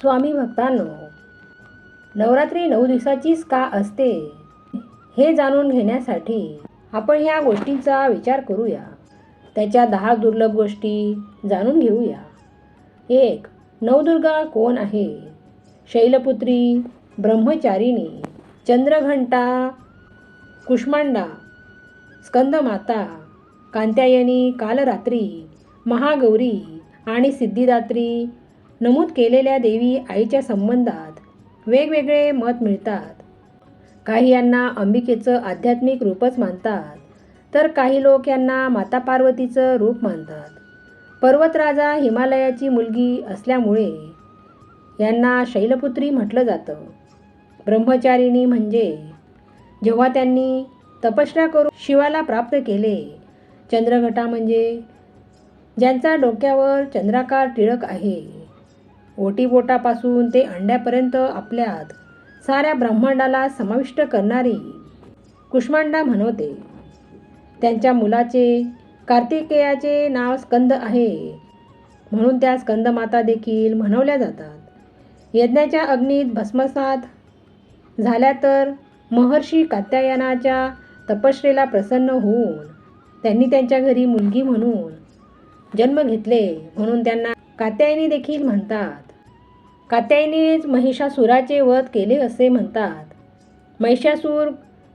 स्वामी भक्तांनो नवरात्री नऊ दिवसाचीच का असते हे जाणून घेण्यासाठी आपण ह्या गोष्टींचा विचार करूया. त्याच्या दहा दुर्लभ गोष्टी जाणून घेऊया. एक नवदुर्गा कोण आहे? शैलपुत्री ब्रह्मचारिणी चंद्रघंटा कुष्मांडा स्कंदमाता कांत्यायनी कालरात्री महागौरी आणि सिद्धिदात्री नमूद केलेल्या देवी आईच्या संबंधात वेगवेगळे मत मिळतात. काही यांना अंबिकेचं आध्यात्मिक रूपच मानतात तर काही लोक यांना माता पार्वतीचं रूप मानतात. पर्वतराजा हिमालयाची मुलगी असल्यामुळे यांना शैलपुत्री म्हटलं जातं. ब्रह्मचारिणी म्हणजे जेव्हा त्यांनी तपश्चर्या करून शिवाला प्राप्त केले चंद्रघटा म्हणजे ज्यांचा डोक्यावर चंद्राकार टिळक आहे. ओटीबोटापासून ते अंड्यापर्यंत आपल्यात. साऱ्या ब्रह्मांडाला समाविष्ट करणारी कुष्मांडा म्हणवते. त्यांच्या मुलाचे कार्तिकेयाचे नाव स्कंद आहे. म्हणून त्या स्कंदमाता देखील म्हणवल्या जातात. यज्ञाच्या अग्नीत भस्मसात झाल्या तर महर्षी कात्यायनाच्या तपश्रेला प्रसन्न होऊन त्यांनी त्यांच्या घरी मुलगी म्हणून जन्म घेतले म्हणून त्यांना कात्यायनी देखील म्हणतात. कात्यायनीच महिषासुराचे वध केले असे म्हणतात. महिषासूर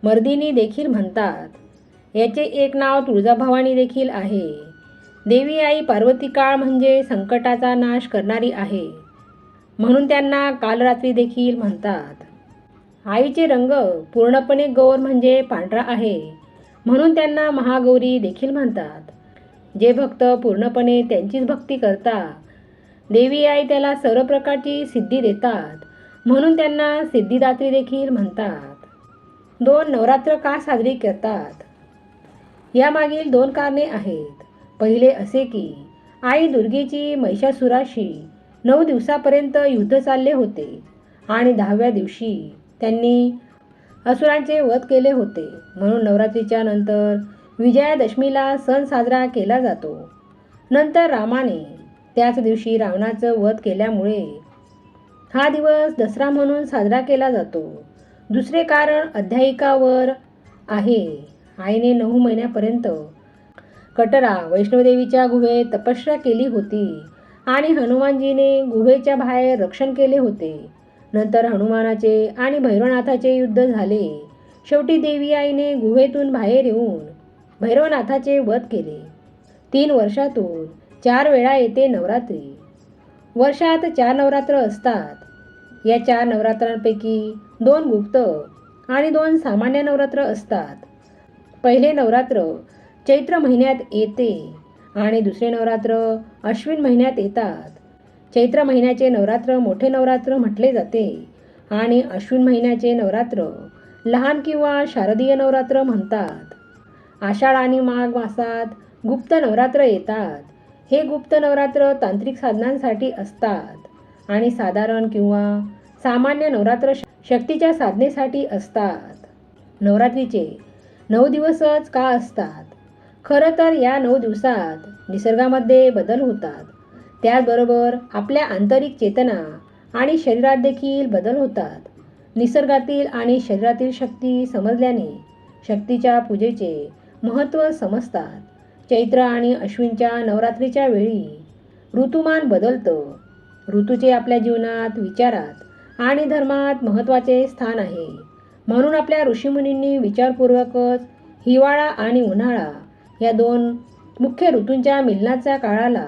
मर्दिनी देखील म्हणतात. याचे एक नाव तुळजाभवानी देखील आहे. देवी आई पार्वती काळ म्हणजे संकटाचा नाश करणारी आहे. म्हणून त्यांना कालरात्री देखील म्हणतात. आईचे रंग पूर्णपणे गौर म्हणजे पांढरा आहे. म्हणून त्यांना महागौरी देखील म्हणतात. जे भक्त पूर्णपणे त्यांचीच भक्ती करतात देवी आई त्याला सर्व प्रकारची सिद्धी देतात. म्हणून त्यांना सिद्धिदात्री देखील म्हणतात. दोन नवरात्र का साजरी करतात? यामागील दोन कारणे आहेत. पहिले असे की आई दुर्गेची महिषासुराशी नऊ दिवसापर्यंत युद्ध चालले होते आणि दहाव्या दिवशी त्यांनी असुरांचे वध केले होते. म्हणून नवरात्रीच्या नंतर विजयादशमीला सण साजरा केला जातो. नंतर रामाने त्याच दिवशी रावणाचं वध केल्यामुळे हा दिवस दसरा म्हणून साजरा केला जातो. दुसरे कारण अध्यायिकावर आहे. आईने नऊ महिन्यापर्यंत कटरा वैष्णवदेवीच्या गुहेत तपस्या केली होती आणि हनुमानजीने गुहेच्या बाहेर रक्षण केले होते. नंतर हनुमानाचे आणि भैरवनाथाचे युद्ध झाले. शेवटी देवी आईने गुहेतून बाहेर येऊन भैरवनाथाचे वध केले. तीन वर्षातून चार वेळा येते नवरात्री. वर्षात चार नवरात्र असतात. या चार नवरात्रांपैकी दोन गुप्त आणि दोन सामान्य नवरात्र असतात. पहिले नवरात्र चैत्र महिन्यात येते आणि दुसरे नवरात्र अश्विन महिन्यात येतात. चैत्र महिन्याचे नवरात्र मोठे नवरात्र म्हटले जाते आणि अश्विन महिन्याचे नवरात्र लहान किंवा शारदीय नवरात्र म्हणतात. आषाढ आणि माघ मासात गुप्त नवरात्र येतात. हे गुप्त नवरात्र तांत्रिक साधनांसाठी असतात. आणि साधारण किंवा सामान्य नवरात्र श- शक्तीच्या साधनेसाठी असतात. नवरात्रीचे नऊ दिवसच का असतात? खरं तर या नऊ दिवसात निसर्गामध्ये बदल होतात. त्याचबरोबर आपल्या आंतरिक चेतना आणि शरीरात देखील बदल होतात. निसर्गातील आणि शरीरातील शक्ती समजल्याने शक्तीच्या पूजेचे महत्त्व समजतात. चैत्र आणि अश्विनच्या नवरात्रीच्या वेळी ऋतुमान बदलतं. ऋतूचे आपल्या जीवनात विचारात आणि धर्मात महत्त्वाचे स्थान आहे. म्हणून आपल्या ऋषीमुनींनी विचारपूर्वकच हिवाळा आणि उन्हाळा या दोन मुख्य ऋतूंच्या मिलनाच्या काळाला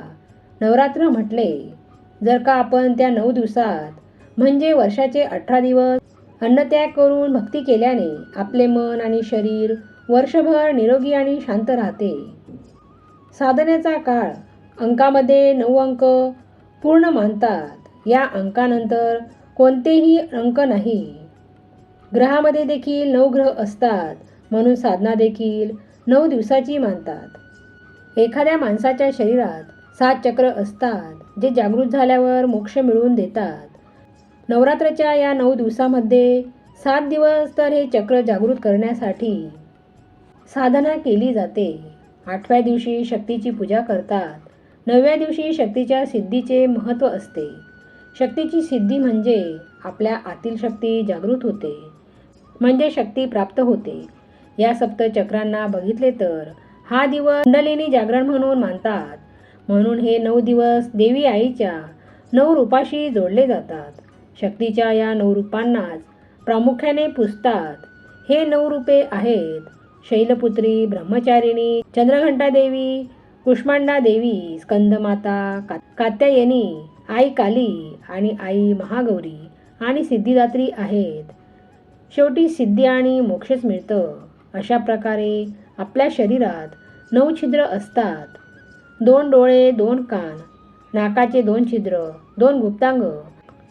नवरात्र म्हटले. जर का आपण त्या नऊ दिवसात म्हणजे वर्षाचे अठरा दिवस अन्नत्याग करून भक्ती केल्याने आपले मन आणि शरीर वर्षभर निरोगी आणि शांत राहते. साधनेचा काळ. अंकामध्ये नऊ अंक पूर्ण मानतात. या अंकानंतर कोणतेही अंक नाही. ग्रहामध्ये देखील नऊ ग्रह असतात. म्हणून साधना देखील नऊ दिवसाची मानतात. एखाद्या माणसाच्या शरीरात सात चक्र असतात जे जागृत झाल्यावर मोक्ष मिळवून देतात. नवरात्राच्या या नऊ दिवसामध्ये सात दिवस तर हे चक्र जागृत करण्यासाठी साधना केली जाते. आठव्या दिवशी शक्तीची पूजा करतात. नवव्या दिवशी शक्तीच्या सिद्धीचे महत्त्व असते. शक्तीची सिद्धी म्हणजे आपल्या आतील शक्ती जागृत होते म्हणजे शक्ती प्राप्त होते. या सप्तचक्रांना बघितले तर हा दिवस कुंडलिनी जागरण म्हणून मानतात. म्हणून हे नऊ दिवस देवी आईच्या नऊ रूपाशी जोडले जातात. शक्तीच्या या नऊ रूपांनाच प्रामुख्याने पुजतात. हे नऊ रूपे आहेत. शैलपुत्री ब्रह्मचारिणी चंद्रघंटा देवी कुष्मांडा देवी स्कंदमाता का कात्यायनी आई काली आणि आई महागौरी आणि सिद्धिदात्री आहेत. शेवटी सिद्धी आणि मोक्षच मिळतं. अशा प्रकारे आपल्या शरीरात नऊ छिद्र असतात. दोन डोळे दोन कान नाकाचे दोन छिद्र दोन गुप्तांग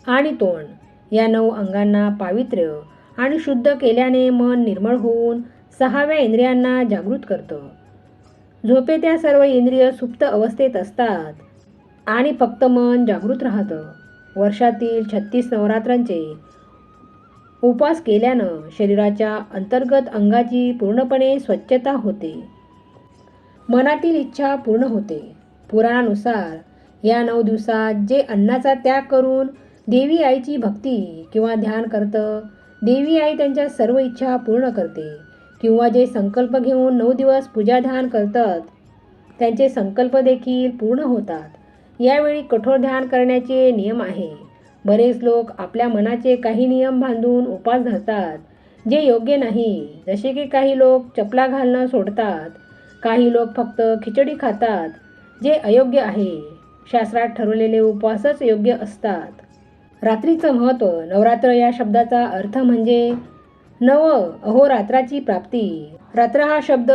आणि तोंड या नऊ अंगांना पावित्र्य आणि शुद्ध केल्याने मन निर्मळ होऊन सहाव्या इंद्रियांना जागृत करतं. झोपेत्या सर्व इंद्रिय सुप्त अवस्थेत असतात आणि फक्त मन जागृत राहतं. वर्षातील छत्तीस नवरात्रांचे उपास केल्यानं शरीराच्या अंतर्गत अंगाची पूर्णपणे स्वच्छता होते. मनातील इच्छा पूर्ण होते. पुराणानुसार या नऊ दिवसात जे अन्नाचा त्याग करून देवी आईची भक्ती किंवा ध्यान करतं देवी आई त्यांच्या सर्व इच्छा पूर्ण करते. किंवा जे संकल्प घेऊन नऊ दिवस पूजा ध्यान करतात त्यांचे संकल्प देखील पूर्ण होतात. यावेळी कठोर ध्यान करण्याचे नियम आहे. बरेच लोक आपल्या मनाचे काही नियम बांधून उपास धरतात जे योग्य नाही. जसे की काही लोक चपला घालणं सोडतात काही लोक फक्त खिचडी खातात जे अयोग्य आहे. शास्त्रात ठरवलेले उपवासच योग्य असतात. रात्रीचं महत्त्व नवरात्र या शब्दाचा अर्थ म्हणजे नव अहोरात्राची प्राप्ती. रात्र हा शब्द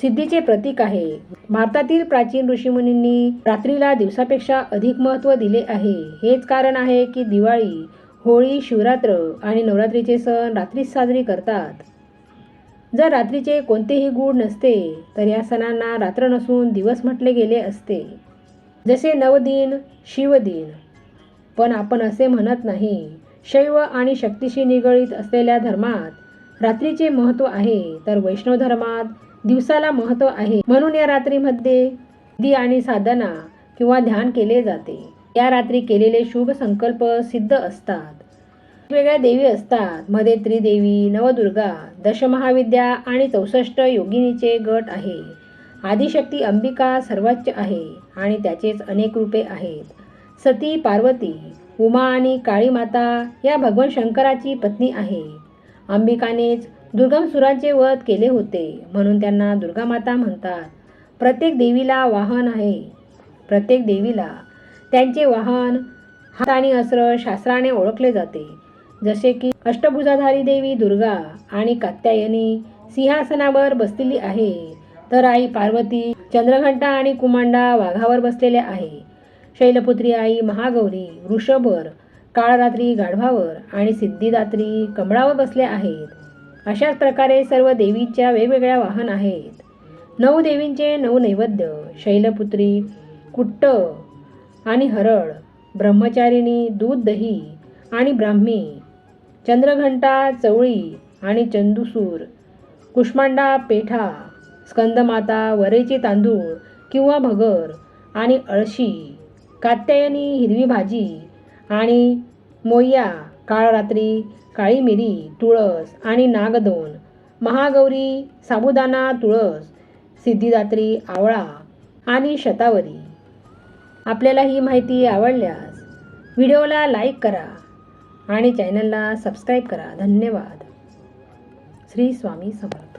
सिद्धीचे प्रतीक आहे. भारतातील प्राचीन ऋषीमुनींनी रात्रीला दिवसापेक्षा अधिक महत्त्व दिले आहे. हेच कारण आहे की दिवाळी होळी शिवरात्र आणि नवरात्रीचे सण रात्रीच साजरी करतात. जर रात्रीचे कोणतेही गूढ नसते तर या सणांना रात्र नसून दिवस म्हटले गेले असते. जसे नवदिन शिवदिन. पण आपण असे म्हणत नाही. शैव आणि शक्तीशी निगडीत असलेल्या धर्मात रात्रीचे महत्त्व आहे. तर वैष्णव धर्मात दिवसाला महत्त्व आहे. म्हणून या रात्रीमध्ये दी आणि साधना किंवा ध्यान केले जाते. या रात्री केलेले शुभ संकल्प सिद्ध असतात. वेगवेगळ्या देवी असतात. मध्ये त्रिदेवी नवदुर्गा दशमहाविद्या आणि चौसष्ट योगिनीचे गट आहे. आदिशक्ती अंबिका सर्वोच्च आहे आणि त्याचेच अनेक रूपे आहेत. सती पार्वती उमा आणि काळी माता या भगवान शंकराची पत्नी आहे. अंबिकानेच दुर्गम सुरांचे वध केले होते म्हणून त्यांना दुर्गामाता म्हणतात. प्रत्येक देवीला वाहन आहे. प्रत्येक देवीला त्यांचे वाहन हात आणि अस्त्र शास्त्राने ओळखले जाते. जसे की अष्टभुजाधारी देवी दुर्गा आणि कात्यायनी सिंहासनावर बसलेली आहे तर आई पार्वती चंद्रघंटा आणि कुमांडा वाघावर बसलेल्या आहे. शैलपुत्री आई महागौरी वृषभर काळरात्री गाढवावर आणि सिद्धिदात्री कमळावर बसल्या आहेत. अशाच प्रकारे सर्व देवीच्या वेगवेगळ्या वाहन आहेत. नऊ देवींचे नऊ नैवेद्य शैलपुत्री कुट्ट आणि हरळ ब्रह्मचारिणी दूध दही आणि ब्राह्मी चंद्रघंटा चवळी आणि चंदूसूर कुष्मांडा पेठा स्कंदमाता वरेचे तांदूळ किंवा भगर आणि अळशी कात्यायनी हिरवी भाजी आणि मोया काळरात्री काळी मिरी तुळस आणि नागदोन महागौरी साबुदाणा तुळस सिद्धिदात्री आवळा आणि शतावरी. आपल्याला ही माहिती आवडल्यास व्हिडिओला लाईक करा आणि चॅनलला सबस्क्राईब करा. धन्यवाद. श्री स्वामी समर्थ.